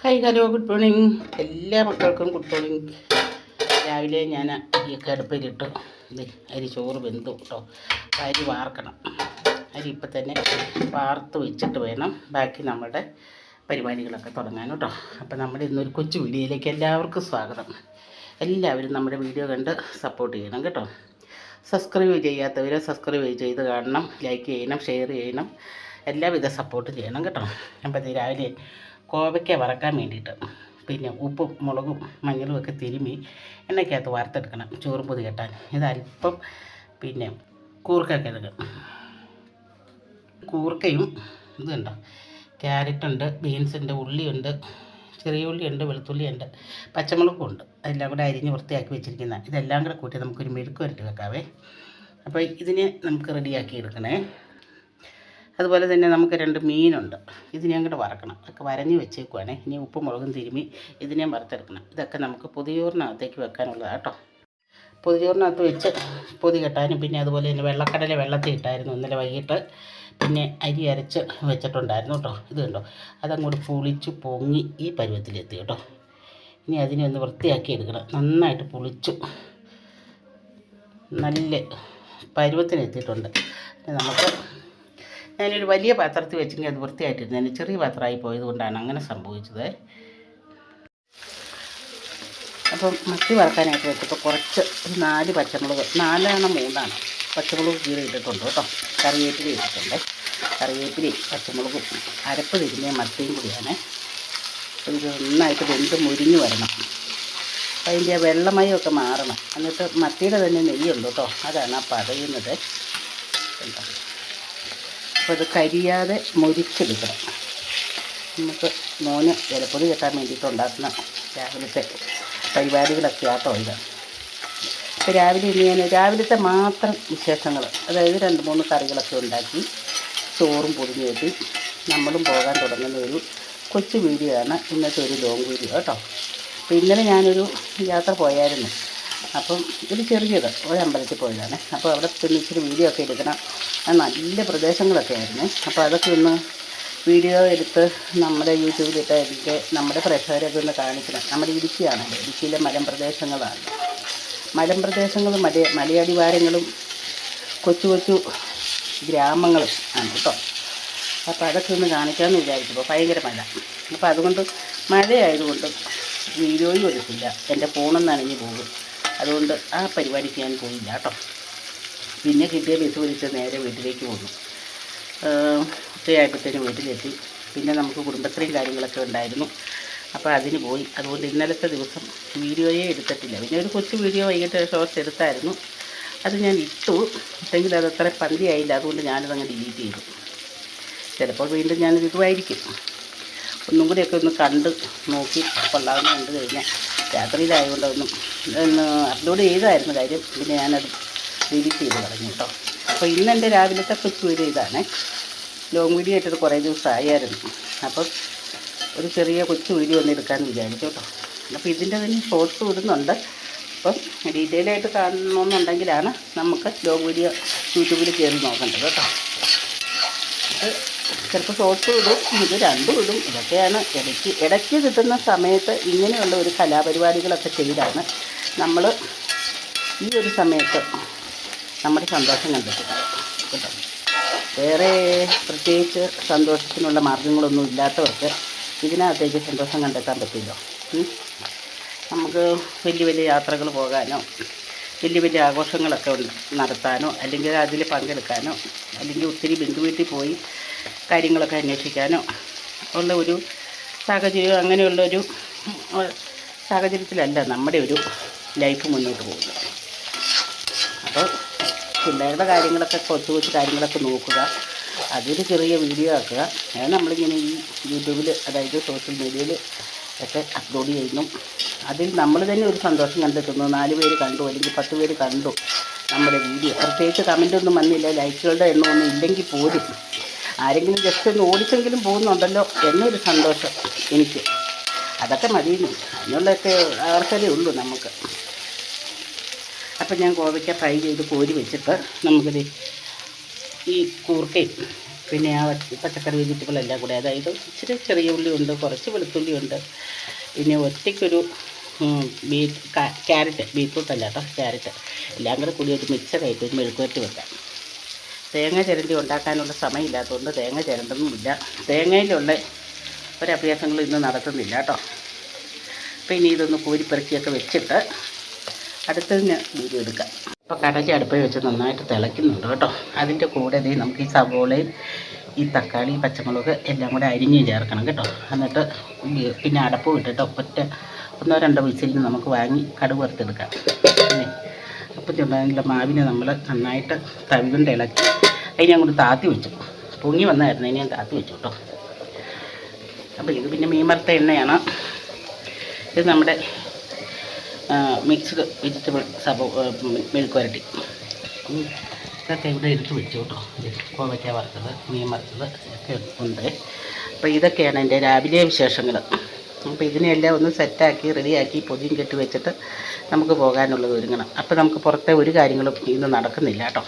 Hi hello good morning എല്ലാ മക്കൾക്കും good morning രാവിലെ ഞാൻ അരിയൊക്കെ അടുപ്പിലിട്ട് ദേ അരി ചോറ് വെന്തു കേട്ടോ. അരി വാർക്കണം. അരി ഇപ്പം തന്നെ വാർത്ത് വെച്ചിട്ട് വേണം ബാക്കി നമ്മുടെ പരിപാടികളൊക്കെ തുടങ്ങാൻ കേട്ടോ. അപ്പം നമ്മുടെ ഇന്നൊരു കൊച്ചു വീഡിയോയിലേക്ക് എല്ലാവർക്കും സ്വാഗതം. എല്ലാവരും നമ്മുടെ വീഡിയോ കണ്ട് സപ്പോർട്ട് ചെയ്യണം കേട്ടോ. സബ്സ്ക്രൈബ് ചെയ്യാത്തവർ സബ്സ്ക്രൈബ് ചെയ്ത് കാണണം. ലൈക്ക് ചെയ്യണം ഷെയർ ചെയ്യണം. എല്ലാവിധ സപ്പോർട്ട് ചെയ്യണം കേട്ടോ. അപ്പം രാവിലെ കോവയ്ക്ക വറക്കാൻ വേണ്ടിയിട്ട്. പിന്നെ ഉപ്പും മുളകും മഞ്ഞളും ഒക്കെ തിരുമ്മി എണ്ണയ്ക്കകത്ത് വറുത്തെടുക്കണം ചോറും പൊതി കെട്ടാൻ. ഇതല്പം പിന്നെ കൂർക്കൊക്കെ എടുക്കണം കൂർക്കയും ഇതുണ്ട് ക്യാരറ്റുണ്ട് ബീൻസുണ്ട് ഉള്ളിയുണ്ട് ചെറിയ ഉള്ളിയുണ്ട് വെളുത്തുള്ളിയുണ്ട് പച്ചമുളകും ഉണ്ട്. അതെല്ലാം കൂടെ അരിഞ്ഞ് വൃത്തിയാക്കി വെച്ചിരിക്കുന്ന ഇതെല്ലാം കൂടെ കൂട്ടി നമുക്കൊരു മെഴുക്ക് വരട്ടി വെക്കാവേ. അപ്പോൾ ഇതിനെ നമുക്ക് റെഡിയാക്കി എടുക്കണേ. അതുപോലെ തന്നെ നമുക്ക് രണ്ട് മീനുണ്ട്. ഇതിനെ അങ്ങോട്ട് വറക്കണം. ഒക്കെ വരഞ്ഞ് വെച്ചേക്കുവാണേ. ഇനി ഉപ്പും മുളകും തിരുമി ഇതിനെയും വറുത്തെടുക്കണം. ഇതൊക്കെ നമുക്ക് പുതിയൂറിനകത്തേക്ക് വെക്കാനുള്ളതാണ് കേട്ടോ. പൊതിയോറിനകത്ത് വെച്ച് പൊതി കെട്ടാനും പിന്നെ അതുപോലെ തന്നെ വെള്ളക്കടല വെള്ളത്തിൽ ഇട്ടായിരുന്നു ഇന്നലെ വൈകിട്ട്. പിന്നെ അരി അരച്ച് വെച്ചിട്ടുണ്ടായിരുന്നു കേട്ടോ. ഇത് കണ്ടോ? അതങ്ങോട്ട് പുളിച്ച് പൊങ്ങി ഈ പരുവത്തിലെത്തി കേട്ടോ. ഇനി അതിനെ ഒന്ന് വൃത്തിയാക്കി എടുക്കണം. നന്നായിട്ട് പുളിച്ചു നല്ല പരുവത്തിനെത്തിയിട്ടുണ്ട്. നമുക്ക് ഞാനൊരു വലിയ പാത്രത്തിൽ വെച്ചെങ്കിൽ അത് വൃത്തിയായിട്ടിരുന്നതിന് ചെറിയ പാത്രമായി പോയത് കൊണ്ടാണ് അങ്ങനെ സംഭവിച്ചത്. അപ്പം മത്തി വറക്കാനായിട്ട് വെച്ചപ്പോൾ കുറച്ച് ഒരു നാല് പച്ചമുളക് നാലാണ് മൂന്നാണ് പച്ചമുളക് കീറി ഇട്ടിട്ടുണ്ട് കേട്ടോ. കറിവേപ്പില ഇട്ടിട്ടുണ്ട്. കറിവേപ്പിലയും പച്ചമുളകും അരപ്പ് തിരിഞ്ഞ മത്തിയും കൂടിയാണ്. ഇത് നന്നായിട്ട് വെന്ത് മുരിഞ്ഞ് വരണം. അതിന്റെ വെള്ളമയമൊക്കെ മാറണം. എന്നിട്ട് മത്തിയുടെ തന്നെ നെയ്യുണ്ട് കേട്ടോ. അതാണ് ആ പറയുന്നത് കണ്ടോ അപ്പോൾ അത് കരിയാതെ മുരിച്ചെടുക്കണം. നമുക്ക് മോന് ജലപ്പൊടി കെട്ടാൻ വേണ്ടിയിട്ട് ഉണ്ടാക്കുന്ന രാവിലത്തെ പരിപാടികളൊക്കെ ആട്ടോ ഇത്. അപ്പോൾ രാവിലെ ഇനി ഞാൻ രാവിലത്തെ മാത്രം വിശേഷങ്ങൾ അതായത് രണ്ട് മൂന്ന് കറികളൊക്കെ ഉണ്ടാക്കി ചോറും പൊതിഞ്ഞ് കെട്ടി നമ്മളും പോകാൻ തുടങ്ങുന്ന ഒരു കൊച്ചു വീഡിയോ ആണ് ഇന്നത്തെ ഒരു ലോങ് വീഡിയോ കേട്ടോ. അപ്പോൾ ഇന്നലെ ഞാനൊരു യാത്ര പോയായിരുന്നു. അപ്പം ഇത് ചെറിയത് ഒരു അമ്പലത്തിൽ പോയതാണ്. അപ്പോൾ അവിടെ ചെന്ന് ഇച്ചിരി വീഡിയോ ഒക്കെ എടുക്കണം. നല്ല പ്രദേശങ്ങളൊക്കെ ആയിരുന്നു. അപ്പോൾ അതൊക്കെ ഒന്ന് വീഡിയോ എടുത്ത് നമ്മുടെ യൂട്യൂബിലിട്ട് എനിക്ക് നമ്മുടെ പ്രേക്ഷകരൊക്കെ ഒന്ന് കാണിക്കണം. നമ്മുടെ ഇടുക്കിയാണ് ഇടുക്കിയിലെ മലമ്പ്രദേശങ്ങളാണ് മലമ്പ്രദേശങ്ങളും മല മലയടിവാരങ്ങളും കൊച്ചു കൊച്ചു ഗ്രാമങ്ങളും ആണ് കേട്ടോ. അപ്പോൾ അതൊക്കെ ഒന്ന് കാണിക്കാമെന്ന് വിചാരിച്ചപ്പോൾ ഭയങ്കര മഴ. അപ്പോൾ അതുകൊണ്ട് മഴയായതുകൊണ്ട് വീഡിയോയും എടുക്കില്ല എന്റെ ഫോണും അണിഞ്ഞു പോകും. അതുകൊണ്ട് ആ പരിപാടിക്ക് ഞാൻ പോയില്ല കേട്ടോ. പിന്നെ കിട്ടിയ ബസ് വിളിച്ച് നേരെ വീട്ടിലേക്ക് പോന്നു. ഉച്ചയായപ്പോഴത്തേനും വീട്ടിലെത്തി. പിന്നെ നമുക്ക് കുടുംബശ്രീയും കാര്യങ്ങളൊക്കെ ഉണ്ടായിരുന്നു. അപ്പോൾ അതിന് പോയി. അതുകൊണ്ട് ഇന്നലത്തെ ദിവസം വീഡിയോയെ എടുത്തിട്ടില്ല. പിന്നെ ഒരു കൊച്ചു വീഡിയോ വൈകിട്ട് ഷോർട്സ് എടുത്തായിരുന്നു. അത് ഞാൻ ഇട്ടു. ഇട്ടെങ്കിൽ അത് അത്ര പന്തിയായില്ല. അതുകൊണ്ട് ഞാനതങ്ങ് ഡിലീറ്റ് ചെയ്തു. ചിലപ്പോൾ വീണ്ടും ഞാനിത് ഇടുമായിരിക്കും ഒന്നും കൂടിയൊക്കെ ഒന്ന് കണ്ട് നോക്കി കൊള്ളാമെന്ന് കണ്ടു കഴിഞ്ഞാൽ. രാത്രിയിലായതുകൊണ്ട് ഒന്നും ഒന്ന് അപ്ലോഡ് ചെയ്തായിരുന്നു കാര്യം. പിന്നെ ഞാനത് ഡിലീറ്റ് ചെയ്ത് കളഞ്ഞു കേട്ടോ. അപ്പോൾ ഇന്ന് എന്റെ രാവിലത്തെ ഫുഡ് വീഡിയോ ഇതാണ്. ലോങ് വീഡിയോ ആയിട്ടത് കുറേ ദിവസമായിരുന്നു അപ്പം ഒരു ചെറിയ കൊച്ചു വീഡിയോ ഒന്ന് എടുക്കാമെന്ന് വിചാരിച്ചു കേട്ടോ. അപ്പോൾ ഇതിന്റെ തന്നെ ഷോർട്സ് ഇടുന്നുണ്ട്. അപ്പം ഡീറ്റെയിൽ ആയിട്ട് കാണണമെന്നുണ്ടെങ്കിലാണ് നമുക്ക് ലോങ് വീഡിയോ യൂട്യൂബിൽ കയറി നോക്കേണ്ടത് കേട്ടോ. അത് ചിലപ്പോൾ ഷോർട്ട് ഇടും ഇത് രണ്ടും ഇടും ഇതൊക്കെയാണ് ഇടയ്ക്ക്. ഇടയ്ക്ക് കിട്ടുന്ന സമയത്ത് ഇങ്ങനെയുള്ള ഒരു കലാപരിപാടികളൊക്കെ ചെയ്താണ് നമ്മൾ ഈ ഒരു സമയത്ത് നമ്മുടെ സന്തോഷം കണ്ടെത്തുന്നത് വേറെ പ്രത്യേകിച്ച് സന്തോഷത്തിനുള്ള മാർഗങ്ങളൊന്നും ഇല്ലാത്തവർക്ക് ഇതിനകത്തേക്ക് സന്തോഷം കണ്ടെത്താൻ പറ്റില്ല. നമുക്ക് വലിയ വലിയ യാത്രകൾ പോകാനോ വലിയ വലിയ ആഘോഷങ്ങളൊക്കെ നടത്താനോ അല്ലെങ്കിൽ അതിൽ പങ്കെടുക്കാനോ അല്ലെങ്കിൽ ഒത്തിരി ബന്ധു വീട്ടിൽ പോയി കാര്യങ്ങളൊക്കെ അന്വേഷിക്കാനോ ഉള്ള ഒരു സാഹചര്യം അങ്ങനെയുള്ള ഒരു സാഹചര്യത്തിലല്ല നമ്മുടെ ഒരു ലൈഫ് മുന്നോട്ട് പോകുന്നത്. അപ്പോൾ പിള്ളേരുടെ കാര്യങ്ങളൊക്കെ കൊച്ചു കൊച്ചു കാര്യങ്ങളൊക്കെ നോക്കുക. അതൊരു ചെറിയ വീഡിയോ ആക്കുക. അത് നമ്മളിങ്ങനെ ഈ യൂട്യൂബിൽ അതായത് സോഷ്യൽ മീഡിയയിൽ ഒക്കെ അപ്ലോഡ് ചെയ്യുന്നു. അതിൽ നമ്മൾ തന്നെ ഒരു സന്തോഷം കണ്ടെത്തുന്നു. നാല് പേര് കണ്ടു അല്ലെങ്കിൽ പത്ത് പേര് കണ്ടു നമ്മുടെ വീഡിയോ പ്രത്യേകിച്ച് കമന്റ് ഒന്നും വന്നില്ല. ലൈക്കുകളുടെ എണ്ണമൊന്നും ഇല്ലെങ്കിൽ പോലും ആരെങ്കിലും ജസ്റ്റ് ഒന്ന് ഓടിച്ചെങ്കിലും പോകുന്നുണ്ടല്ലോ എന്നൊരു സന്തോഷം എനിക്ക്. അതൊക്കെ മതിയെന്നു. അതിനുള്ളതൊക്കെ അവർക്കതേ ഉള്ളൂ നമുക്ക്. അപ്പം ഞാൻ കോവയ്ക്ക ഫ്രൈ ചെയ്ത് കോരി വെച്ചിട്ട് നമുക്കിത് ഈ കൂർക്കയും പിന്നെ ആ പച്ചക്കറി വെജിറ്റബിൾ എല്ലാം കൂടെ അതായത് ഇച്ചിരി ചെറിയ ഉള്ളി ഉണ്ട് കുറച്ച് വെളുത്തുള്ളി ഉണ്ട് പിന്നെ ഒറ്റയ്ക്കൊരു ബീറ്റ് ക്യാരറ്റ് ബീറ്റ്റൂട്ട് അല്ല കേട്ടോ ക്യാരറ്റ്. എല്ലാം കൂടെ കൂടി ഒരു മിക്സറായിട്ട് മെഴുക്കുവരട്ടി വെക്കാം. തേങ്ങ ഉണ്ടാക്കാനുള്ള സമയമില്ലാത്തതുകൊണ്ട് തേങ്ങ ചിരണ്ടൊന്നുമില്ല. തേങ്ങയിലുള്ള ഒരഭ്യാസങ്ങളും ഇന്ന് നടത്തുന്നില്ല കേട്ടോ. അപ്പോൾ ഇനി ഇതൊന്ന് കോരിപ്പെറുക്കിയൊക്കെ വെച്ചിട്ട് അടുത്തതിന് വീഡിയോ എടുക്കാം. അപ്പോൾ കടച്ചി അടുപ്പിൽ വെച്ച് നന്നായിട്ട് തിളയ്ക്കുന്നുണ്ട് കേട്ടോ. അതിന്റെ കൂടെ ഇതേ നമുക്ക് ഈ സവോളയും ഈ തക്കാളി പച്ചമുളക് എല്ലാം കൂടെ അരിഞ്ഞ് ചേർക്കണം കേട്ടോ. എന്നിട്ട് പിന്നെ അടപ്പ് വിട്ടിട്ട് ഒറ്റ ഒന്നോ രണ്ടോ വിസിലിന് നമുക്ക് വാങ്ങി കടുക് വറുത്തെടുക്കാം. അപ്പം ചുണ്ടാനുള്ള മാവിനെ നമ്മൾ നന്നായിട്ട് തവി കൊണ്ട് ഇളക്കി അതിനെ അങ്ങോട്ട് താത്തി വെച്ചു. പൊങ്ങി വന്നായിരുന്നു അതിനെ ഞാൻ താത്തി വെച്ചു കേട്ടോ. അപ്പോൾ ഇത് പിന്നെ മീൻ എണ്ണയാണ്. ഇത് നമ്മുടെ മിക്സ്ഡ് വെജിറ്റബിൾ സബ മെഴുക്ക് വരട്ടി. ഇതൊക്കെ ഇവിടെ എടുത്ത് വെച്ചു കേട്ടോ. കോവയ്ക്ക വറുത്തത് മീൻ വറുത്തത് ഒക്കെ ഉണ്ട്. അപ്പോൾ ഇതൊക്കെയാണ് എന്റെ രാവിലെ വിശേഷങ്ങൾ. അപ്പോൾ ഇതിനെല്ലാം ഒന്ന് സെറ്റാക്കി റെഡിയാക്കി പൊതിയും കെട്ടി വെച്ചിട്ട് നമുക്ക് പോകാനുള്ളത് ഒരുങ്ങണം. അപ്പോൾ നമുക്ക് പുറത്തെ ഒരു കാര്യങ്ങളും ഇന്ന് നടക്കുന്നില്ല കേട്ടോ.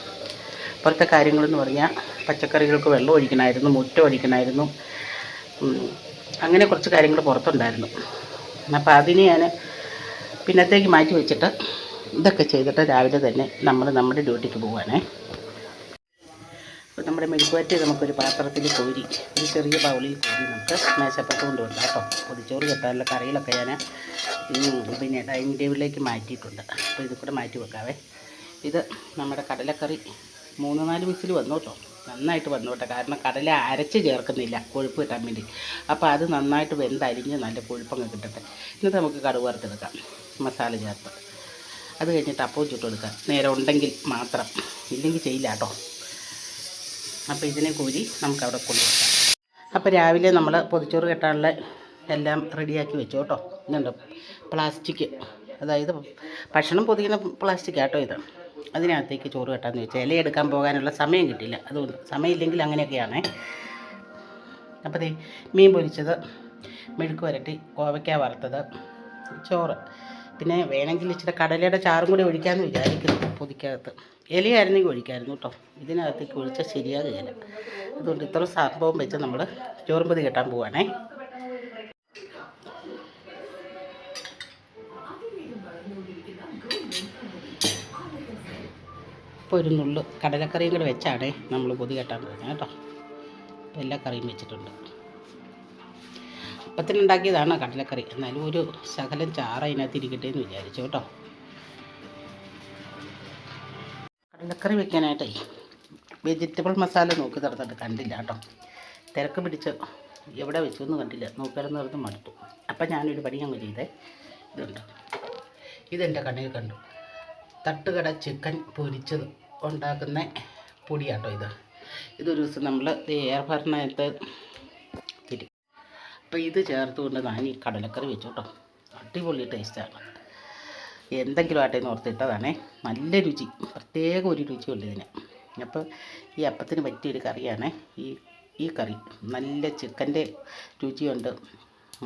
പുറത്തെ കാര്യങ്ങളെന്ന് പറഞ്ഞാൽ പച്ചക്കറികൾക്ക് വെള്ളം ഒഴിക്കണമായിരുന്നു മുറ്റ ഒഴിക്കണമായിരുന്നു. അങ്ങനെ കുറച്ച് കാര്യങ്ങൾ പുറത്തുണ്ടായിരുന്നു. അപ്പോൾ അതിന് ഞാൻ പിന്നത്തേക്ക് മാറ്റി വെച്ചിട്ട് ഇതൊക്കെ ചെയ്തിട്ട് രാവിലെ തന്നെ നമ്മൾ നമ്മുടെ ഡ്യൂട്ടിക്ക് പോവുകയാണേ. അപ്പോൾ നമ്മുടെ മെഴുക്കുവരട്ടി നമുക്കൊരു പാത്രത്തിൽ കോരി ഒരു ചെറിയ ബൗളിൽ കോരി നമുക്ക് മേശപ്പുറത്ത് കൊണ്ടുവരാം കേട്ടോ. പൊതിച്ചോറ് കെട്ടാനുള്ള കറികളൊക്കെ ഞാൻ പിന്നെ ഡൈനിങ് ടേബിളിലേക്ക് മാറ്റിയിട്ടുണ്ട്. അപ്പോൾ ഇത് കൂടെ മാറ്റി വെക്കാവേ. ഇത് നമ്മുടെ കടലക്കറി മൂന്ന് നാല് വിസിൽ വന്നു കേട്ടോ നന്നായിട്ട് വന്നു കേട്ടോ കാരണം കടല അരച്ച് ചേർക്കുന്നില്ല കൊഴുപ്പ് കിട്ടാൻ വേണ്ടി അപ്പോൾ അത് നന്നായിട്ട് വെന്തരിഞ്ഞ് നല്ല കൊഴുപ്പങ്ങ് കിട്ടട്ടെ. എന്നിട്ട് നമുക്ക് കടുക് വറുത്തെടുക്കാം. മസാല ചേർത്ത്. അത് കഴിഞ്ഞിട്ട് അപ്പവും ചുട്ടെടുക്കാം നേരെ ഉണ്ടെങ്കിൽ മാത്രം. ഇല്ലെങ്കിൽ ചെയ്യില്ല കേട്ടോ. അപ്പോൾ ഇതിനെ കൂരി നമുക്ക് അവിടെ കൊണ്ടുവെക്കാം. അപ്പോൾ രാവിലെ നമ്മൾ പൊതിച്ചോറ് കെട്ടാനുള്ള എല്ലാം റെഡിയാക്കി വെച്ചു കേട്ടോ. ഇതുണ്ട് പ്ലാസ്റ്റിക്. അതായത് ഭക്ഷണം പൊതിക്കുന്ന പ്ലാസ്റ്റിക് ആട്ടോ ഇത്. അതിനകത്തേക്ക് ചോറ് കെട്ടാന്ന് വെച്ചാൽ ഇല എടുക്കാൻ പോകാനുള്ള സമയം കിട്ടില്ല അതുകൊണ്ട് സമയമില്ലെങ്കിൽ അങ്ങനെയൊക്കെയാണേ. അപ്പോൾ ദേ മീൻ പൊരിച്ചത് മെഴുക്ക് വരട്ടി കോവയ്ക്ക വറുത്തത് ചോറ്. പിന്നെ വേണമെങ്കിൽ ഇച്ചിരി കടലയുടെ ചാറും കൂടി ഒഴിക്കാമെന്ന് വിചാരിക്കുന്നു പൊതിക്കകത്ത്. ഇലയായിരുന്നെങ്കിൽ ഒഴിക്കായിരുന്നു കേട്ടോ. ഇതിനകത്തേക്ക് ഒഴിച്ചാൽ ശരിയാകുകയില്ല. അതുകൊണ്ട് ഇത്ര സംഭവം വെച്ച് നമ്മൾ ചോറും പൊതി കെട്ടാൻ പോവാണേ. ഇപ്പോൾ ഒരു നുള്ളു കടലക്കറിയും കൂടെ വെച്ചാണ് നമ്മൾ പൊതി കെട്ടാൻ പോകുന്നത് കേട്ടോ. അപ്പോൾ എല്ലാ കറിയും വെച്ചിട്ടുണ്ട്. അപ്പത്തിനുണ്ടാക്കിയതാണ് കടലക്കറി. എന്നാലും ഒരു ശകലം ചാറ അതിനകത്ത് ഇരിക്കട്ടെ എന്ന് വിചാരിച്ചു കേട്ടോ. കടലക്കറി വെക്കാനായിട്ടേ വെജിറ്റബിൾ മസാല നോക്കി നടന്നിട്ട് കണ്ടില്ല കേട്ടോ. തിരക്ക് പിടിച്ച് എവിടെ വെച്ചു എന്ന് കണ്ടില്ല. നോക്കാനെന്ന് പറഞ്ഞ് മടുത്തു. അപ്പം ഞാനൊരു പണി അങ്ങ് ചെയ്തേ. ഇതുണ്ട്. ഇതെന്റെ കണ്ണിൽ കണ്ടു. തട്ടുകട ചിക്കൻ പൊരിച്ചത് ഉണ്ടാക്കുന്ന പൊടിയാട്ടോ ഇത്. ഇതൊരു ദിവസം നമ്മൾ എയർ ഭരണത്ത് തിരി. അപ്പോൾ ഇത് ചേർത്തുകൊണ്ട് ഞാൻ ഈ കടലക്കറി വെച്ചു കേട്ടോ അടിപൊളി ടേസ്റ്റാണ് എന്തെങ്കിലും ആട്ടെ എന്ന് ഓർത്തിട്ടതാണേ നല്ല രുചി. പ്രത്യേക ഒരു രുചിയുണ്ട് ഇതിന്. അപ്പോൾ ഈ അപ്പത്തിന് പറ്റിയൊരു കറിയാണ്. ഈ ഈ കറി. നല്ല ചിക്കന്റെ രുചിയുണ്ട്.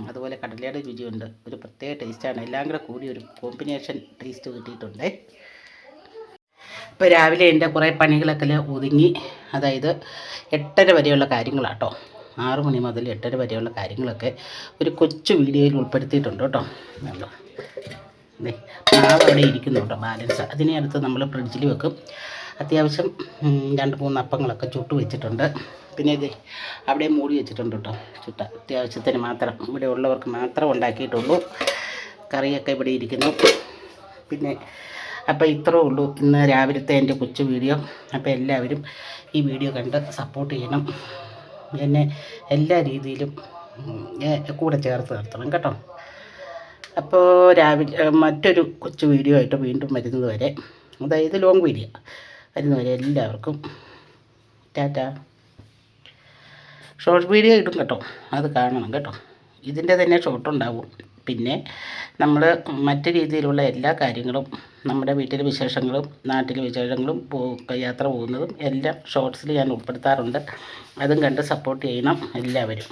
അതുപോലെ കടലയുടെ രുചിയുണ്ട്. ഒരു പ്രത്യേക ടേസ്റ്റാണ് എല്ലാം കൂടെ കൂടി ഒരു കോമ്പിനേഷൻ ടേസ്റ്റ് കിട്ടിയിട്ടുണ്ടേ. ഇപ്പോൾ രാവിലെ എന്റെ കുറേ പണികളൊക്കെ ഒതുങ്ങി. അതായത് എട്ടര വരെയുള്ള കാര്യങ്ങളാട്ടോ. ആറ് മണി മുതൽ എട്ടര വരെയുള്ള കാര്യങ്ങളൊക്കെ ഒരു കൊച്ചു വീഡിയോയിൽ ഉൾപ്പെടുത്തിയിട്ടുണ്ട് കേട്ടോ. അവിടെ ഇരിക്കുന്നു കേട്ടോ ബാലൻസ് അതിനെ അടുത്ത് നമ്മൾ ഫ്രിഡ്ജിൽ വെക്കും. അത്യാവശ്യം രണ്ട് മൂന്ന് അപ്പങ്ങളൊക്കെ ചുട്ട് വെച്ചിട്ടുണ്ട്. പിന്നെ ഇത് അവിടെ മൂടി വെച്ചിട്ടുണ്ട് കേട്ടോ ചുട്ട. അത്യാവശ്യത്തിന് മാത്രം ഇവിടെ ഉള്ളവർക്ക് മാത്രം ഉണ്ടാക്കിയിട്ടുള്ളൂ. കറിയൊക്കെ ഇവിടെ ഇരിക്കുന്നു. പിന്നെ അപ്പോൾ ഇത്രേ ഉള്ളൂ ഇന്ന് രാവിലത്തെ എന്റെ കൊച്ചു വീഡിയോ. അപ്പോൾ എല്ലാവരും ഈ വീഡിയോ കണ്ട് സപ്പോർട്ട് ചെയ്യണം. എന്നെ എല്ലാ രീതിയിലും കൂടെ ചേർത്ത് നിർത്തണം കേട്ടോ. അപ്പോൾ രാവിലെ മറ്റൊരു കൊച്ചു വീഡിയോ ആയിട്ട് വീണ്ടും വരുന്നത് വരെ അതായത് ലോങ് വീഡിയോ വരുന്നവരെ എല്ലാവർക്കും ടാറ്റ. ഷോർട്ട് വീഡിയോ ഇടും കേട്ടോ. അത് കാണണം കേട്ടോ. ഇതിന്റെ തന്നെ ഷോർട്ട് ഉണ്ടാവും. പിന്നെ നമ്മൾ മറ്റ് രീതിയിലുള്ള എല്ലാ കാര്യങ്ങളും നമ്മുടെ വീട്ടിലെ വിശേഷങ്ങളും നാട്ടിലെ വിശേഷങ്ങളും യാത്ര പോകുന്നതും എല്ലാം ഷോർട്സിൽ ഞാൻ ഉൾപ്പെടുത്താറുണ്ട്. അതും കണ്ട് സപ്പോർട്ട് ചെയ്യണം എല്ലാവരും.